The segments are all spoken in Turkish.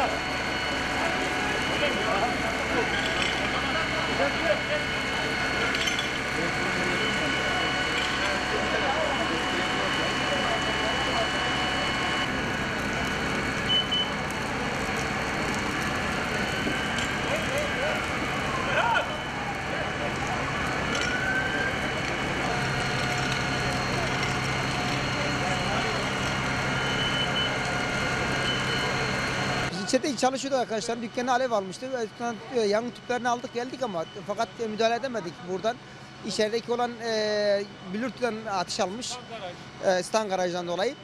Bravo. İçeride çalışıyordu arkadaşlar. Dükkanı alev almıştı. E, Yangın tüplerini aldık geldik ama fakat e, müdahale edemedik buradan. İçerideki olan e, bülürtüden ateş almış. E, stan garajdan dolayı.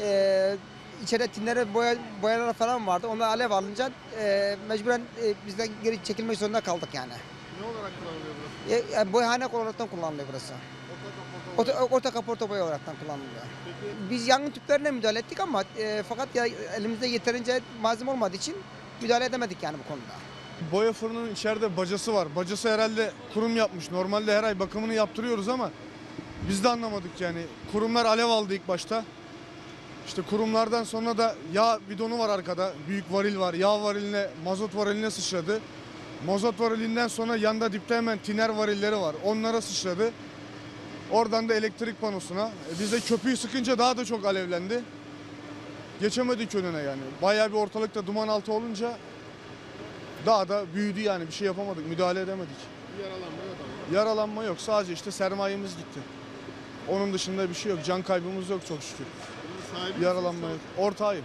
E, içeride tinlere boya, boyalar falan vardı. Onlar alev alınca e, mecburen e, bizden geri çekilmek zorunda kaldık yani. Ne olarak kullanılıyor burası? E, e, boyahane olaraktan kullanılıyor burası. Orta. Orta, orta kaporta boya olaraktan kullanılıyor. Biz yangın tüplerine müdahale ettik ama e, fakat ya elimizde yeterince malzeme olmadığı için müdahale edemedik yani bu konuda. boya fırının içeride bacası var. Bacası herhalde kurum yapmış. Normalde her ay bakımını yaptırıyoruz ama biz de anlamadık yani. Kurumlar alev aldı ilk başta. İşte kurumlardan sonra da yağ bidonu var arkada. Büyük varil var. Yağ variline, mazot variline sıçradı. Mazot varilinden sonra yanda dipte hemen tiner varilleri var. Onlara sıçradı. Oradan da elektrik panosuna. E biz de köpüğü sıkınca daha da çok alevlendi. Geçemedik önüne yani. Bayağı bir ortalıkta duman altı olunca daha da büyüdü yani bir şey yapamadık, müdahale edemedik. Yaralanma yok ama. Yaralanma yok, sadece işte sermayemiz gitti. Onun dışında bir şey yok, can kaybımız yok çok şükür. Sahibi Yaralanma yok. Ortağıyım.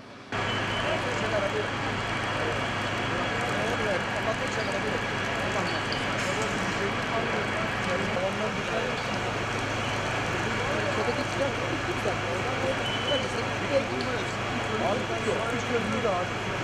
Abi,